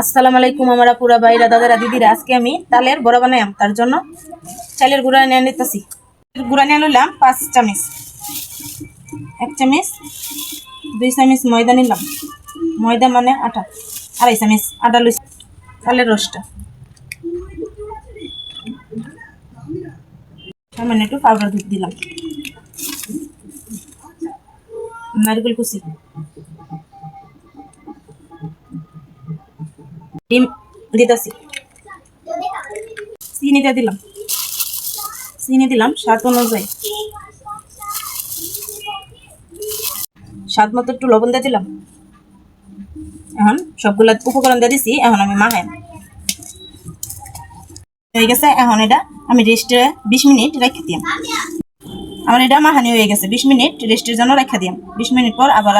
আসসালামু আলাইকুম আমরা পুরা বাইরা দাদারা, দিদিরা, আজকে আমি তালের বড়া বানাইম তার জন্য চালের গুঁড়া নিয়ে নিতেছি গুঁড়া নিয়ে নিলাম পাঁচ চামচ, এক চামচ, দুই চামচ ময়দা নিলাম। ময়দা মানে আটা, আড়াই চামচ আটা লইছি তালের রসটা। সামান্য একটু পাউডার দুধ দিলাম। নারকেল কুচি। ডিম দিতেছি। চিনিটা দিলাম। চিনি দিলাম, স্বাদ অনুযায়ী। স্বাদ মতো একটু লবণ দিয়ে দিলাম। এখন সবগুলা উপকরণ দিয়ে দিছি, এখন আমি মাখাই। হয়ে গেছে, এখন এটা আমি রেস্টে বিশ মিনিট রেখে দিলাম আমার এটা মাহানি হয়ে গেছে, বিশ মিনিট রেস্টের জন্য রেখে দিলাম বিশ মিনিট পর আবার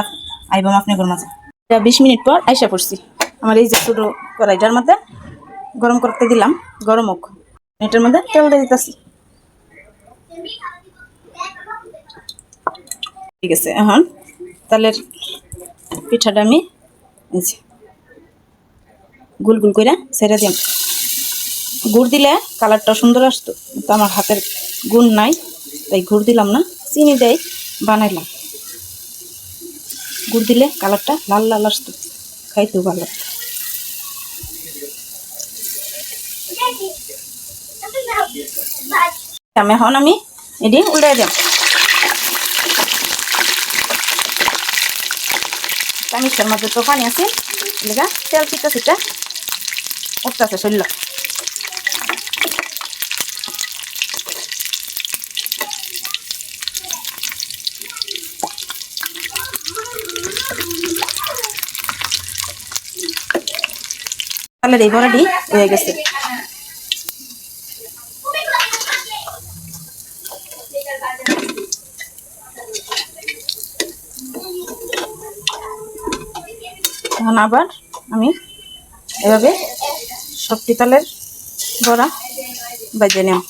আইবাম আপনাদের মাঝে। এটা বিশ মিনিট পর আইসা পড়ছি। আমার এই যে ছোটো কড়াইটার মধ্যে গরম করতে দিলাম, গরম হোক। এটার মধ্যে তেল দিয়ে দিতেছি। ঠিক আছে, এখন তালের পিঠাটা আমি গুল গুল করে ছেড়ে দিলাম। গুড় দিলে কালারটা সুন্দর আসতো তো আমার হাতের গুড় নাই, তাই গুড় দিলাম না, চিনি দেয় বানাইলাম। গুড় দিলে কালারটা লাল লাল আসতো, খাইতেও ভালো লাগতো। আমি এখন আমি, এটি উল্টাই দিলাম চামিচটার মধ্যে তো পানি আছে, এলাকা তেল চিটা চিটা উঠতেছে শরীর তাহলে এই বড়াটি হয়ে গেছে। এখন আবার আমি এভাবে সবটি তালের বড়া বাজিয়ে নিলাম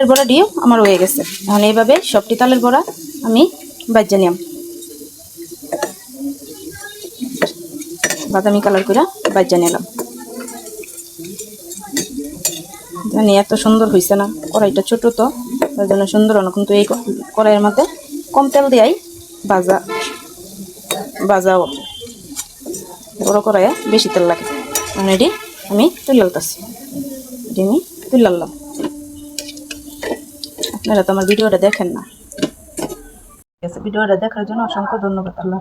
তালের বড়া দিয়েও আমার হয়ে গেছে। এখন এইভাবে সবটি তালের বড়া আমি বাজিয়ে নিলাম। বাদামি কালার করে বাজ্যা নিলাম। জানি এত সুন্দর হয়েছে না, কড়াইটা ছোট তো, তার জন্য সুন্দর হলো কিন্তু এই কড়াইয়ের মধ্যে কম তেল দিয়াই বাজা বাজাও বড় কড়াইয়ে বেশি তেল লাগে। মানে এটি আমি তুলালতাছি এটি আমি তুলালাম আপনারা তো আমার ভিডিওটা দেখেন না। ঠিক আছে ভিডিওটা দেখার জন্য অসংখ্য ধন্যবাদ আল্লাহ